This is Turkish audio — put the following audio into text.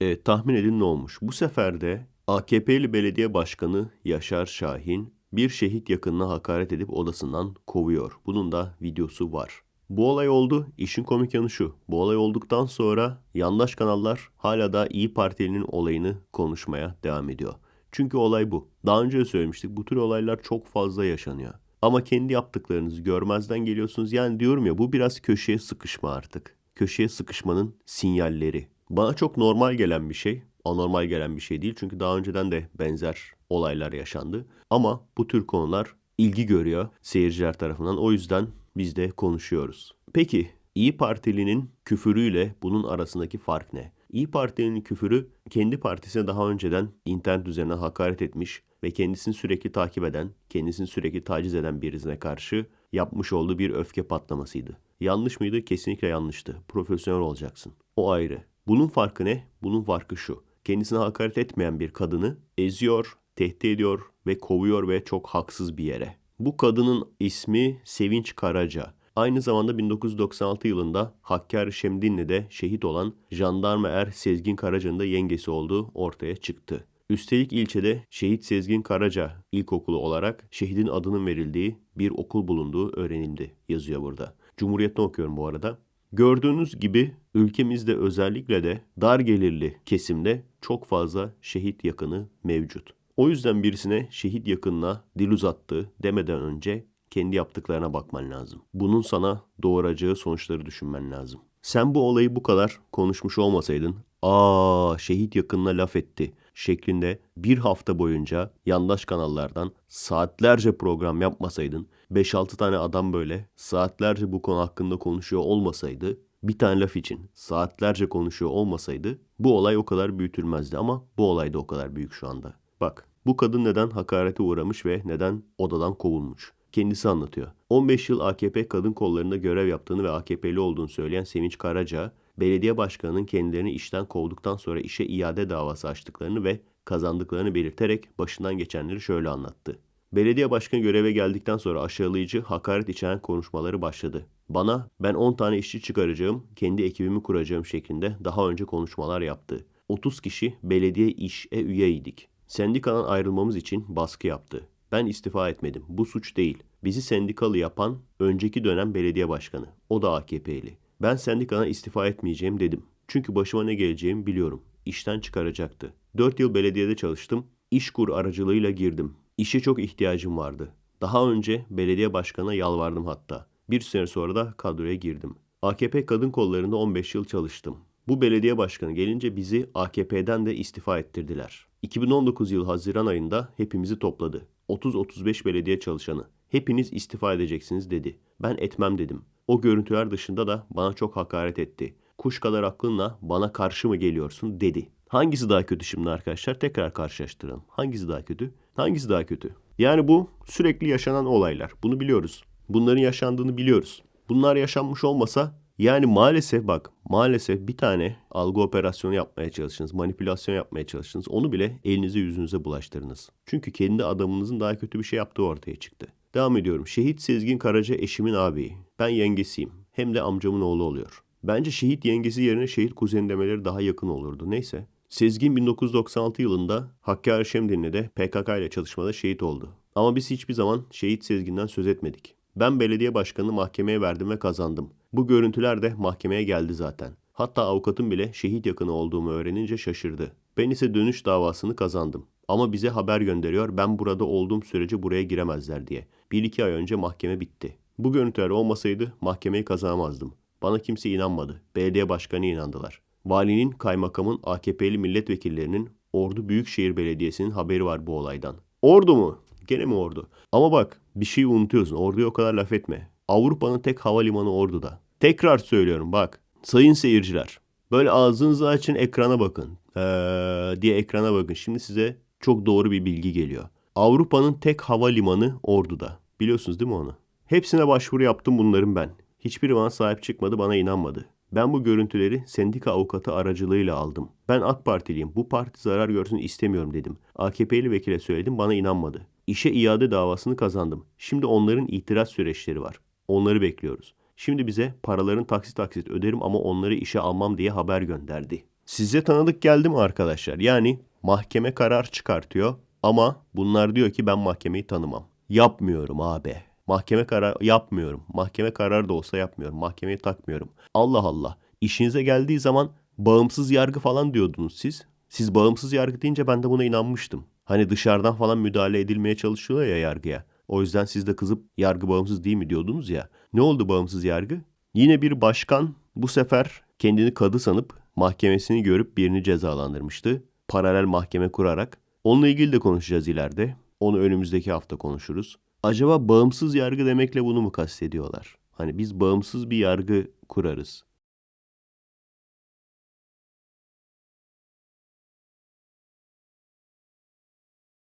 Evet tahmin edin ne olmuş? Bu sefer de AKP'li belediye başkanı Yaşar Şahin bir şehit yakınına hakaret edip odasından kovuyor. Bunun da videosu var. Bu olay oldu. İşin komik yanı şu. Bu olay olduktan sonra yandaş kanallar hala da İyi Partili'nin olayını konuşmaya devam ediyor. Çünkü olay bu. Daha önce de söylemiştik. Bu tür olaylar çok fazla yaşanıyor. Ama kendi yaptıklarınızı görmezden geliyorsunuz. Yani diyorum ya bu biraz köşeye sıkışma artık. Köşeye sıkışmanın sinyalleri. Bana çok normal gelen bir şey. Anormal gelen bir şey değil. Çünkü daha önceden de benzer olaylar yaşandı. Ama bu tür konular ilgi görüyor seyirciler tarafından. O yüzden biz de konuşuyoruz. Peki İyi Partili'nin küfürüyle bunun arasındaki fark ne? İyi Parti'nin küfürü kendi partisine daha önceden internet üzerinden hakaret etmiş ve kendisini sürekli takip eden, kendisini sürekli taciz eden birisine karşı yapmış olduğu bir öfke patlamasıydı. Yanlış mıydı? Kesinlikle yanlıştı. Profesyonel olacaksın. O ayrı. Bunun farkı ne? Bunun farkı şu. Kendisine hakaret etmeyen bir kadını eziyor, tehdit ediyor ve kovuyor ve çok haksız bir yere. Bu kadının ismi Sevinç Karaca. Aynı zamanda 1996 yılında Hakkari Şemdinli'de şehit olan jandarma er Sezgin Karaca'nın da yengesi olduğu ortaya çıktı. Üstelik ilçede Şehit Sezgin Karaca İlkokulu olarak şehidin adının verildiği bir okul bulunduğu öğrenildi yazıyor burada. Cumhuriyet'ten okuyorum bu arada. Gördüğünüz gibi ülkemizde özellikle de dar gelirli kesimde çok fazla şehit yakını mevcut. O yüzden birisine şehit yakınına dil uzattı demeden önce kendi yaptıklarına bakman lazım. Bunun sana doğuracağı sonuçları düşünmen lazım. Sen bu olayı bu kadar konuşmuş olmasaydın, aa şehit yakınına laf etti şeklinde bir hafta boyunca yandaş kanallardan saatlerce program yapmasaydın, 5-6 tane adam böyle saatlerce bu konu hakkında konuşuyor olmasaydı, bir tane laf için saatlerce konuşuyor olmasaydı bu olay o kadar büyütülmezdi ama bu olay da o kadar büyük şu anda. Bak bu kadın neden hakarete uğramış ve neden odadan kovulmuş? Kendisi anlatıyor. 15 yıl AKP kadın kollarında görev yaptığını ve AKP'li olduğunu söyleyen Sevinç Karaca, belediye başkanının kendilerini işten kovduktan sonra işe iade davası açtıklarını ve kazandıklarını belirterek başından geçenleri şöyle anlattı. Belediye başkanı göreve geldikten sonra aşağılayıcı, hakaret içeren konuşmaları başladı. Bana ben 10 tane işçi çıkaracağım, kendi ekibimi kuracağım şeklinde daha önce konuşmalar yaptı. 30 kişi belediye işe üyeydik. Sendikadan ayrılmamız için baskı yaptı. Ben istifa etmedim. Bu suç değil. Bizi sendikalı yapan önceki dönem belediye başkanı. O da AKP'li. Ben sendikadan istifa etmeyeceğim dedim. Çünkü başıma ne geleceğimi biliyorum. İşten çıkaracaktı. 4 yıl belediyede çalıştım. İşkur aracılığıyla girdim. İşe çok ihtiyacım vardı. Daha önce belediye başkanına yalvardım hatta. Bir sene sonra da kadroya girdim. AKP kadın kollarında 15 yıl çalıştım. Bu belediye başkanı gelince bizi AKP'den de istifa ettirdiler. 2019 yıl Haziran ayında hepimizi topladı. 30-35 belediye çalışanı. Hepiniz istifa edeceksiniz dedi. Ben etmem dedim. O görüntüler dışında da bana çok hakaret etti. Kuş kadar aklınla bana karşı mı geliyorsun dedi. Hangisi daha kötü şimdi arkadaşlar? Tekrar karşılaştıralım. Hangisi daha kötü? Hangisi daha kötü? Yani bu sürekli yaşanan olaylar. Bunu biliyoruz. Bunların yaşandığını biliyoruz. Bunlar yaşanmış olmasa yani maalesef bak maalesef bir tane algı operasyonu yapmaya çalıştınız, manipülasyon yapmaya çalıştınız. Onu bile elinize yüzünüze bulaştırdınız. Çünkü kendi adamınızın daha kötü bir şey yaptığı ortaya çıktı. Devam ediyorum. Şehit Sezgin Karaca eşimin ağabeyi. Ben yengesiyim. Hem de amcamın oğlu oluyor. Bence şehit yengesi yerine şehit kuzeni demeleri daha yakın olurdu. Neyse. Sezgin 1996 yılında Hakkari Şemdinli'de PKK ile çalışmada şehit oldu. Ama biz hiçbir zaman şehit Sezgin'den söz etmedik. Ben belediye başkanını mahkemeye verdim ve kazandım. Bu görüntüler de mahkemeye geldi zaten. Hatta avukatım bile şehit yakını olduğumu öğrenince şaşırdı. Ben ise dönüş davasını kazandım. Ama bize haber gönderiyor ben burada olduğum sürece buraya giremezler diye. Bir iki ay önce mahkeme bitti. Bu görüntüler olmasaydı mahkemeyi kazanamazdım. Bana kimse inanmadı. Belediye başkanı inandılar. Valinin, kaymakamın, AKP'li milletvekillerinin, Ordu Büyükşehir Belediyesi'nin haberi var bu olaydan. Ordu mu? Gene mi ordu? Ama bak bir şey unutuyorsun. Orduya o kadar laf etme. Avrupa'nın tek havalimanı Ordu'da. Tekrar söylüyorum bak. Sayın seyirciler. Böyle ağzınızı açın ekrana bakın. Ee, diye ekrana bakın. Şimdi size çok doğru bir bilgi geliyor. Avrupa'nın tek havalimanı Ordu'da. Biliyorsunuz değil mi onu? Hepsine başvuru yaptım bunların ben. Hiçbiri bana sahip çıkmadı, bana inanmadı. Ben bu görüntüleri sendika avukatı aracılığıyla aldım. Ben AK Partiliyim. Bu parti zarar görsün istemiyorum dedim. AKP'li vekile söyledim bana inanmadı. İşe iade davasını kazandım. Şimdi onların itiraz süreçleri var. Onları bekliyoruz. Şimdi bize paraların taksit taksit öderim ama onları işe almam diye haber gönderdi. Size tanıdık geldi mi arkadaşlar? Yani mahkeme karar çıkartıyor ama bunlar diyor ki ben mahkemeyi tanımam. Yapmıyorum abi. Mahkeme karar yapmıyorum. Mahkeme kararı da olsa yapmıyorum. Mahkemeyi takmıyorum. Allah Allah. İşinize geldiği zaman bağımsız yargı falan diyordunuz siz. Siz bağımsız yargı deyince ben de buna inanmıştım. Hani dışarıdan falan müdahale edilmeye çalışıyorlar ya yargıya. O yüzden siz de kızıp yargı bağımsız değil mi diyordunuz ya. Ne oldu bağımsız yargı? Yine bir başkan bu sefer kendini kadı sanıp mahkemesini görüp birini cezalandırmıştı. Paralel mahkeme kurarak. Onunla ilgili de konuşacağız ileride. Onu önümüzdeki hafta konuşuruz. Acaba bağımsız yargı demekle bunu mu kastediyorlar? Hani biz bağımsız bir yargı kurarız.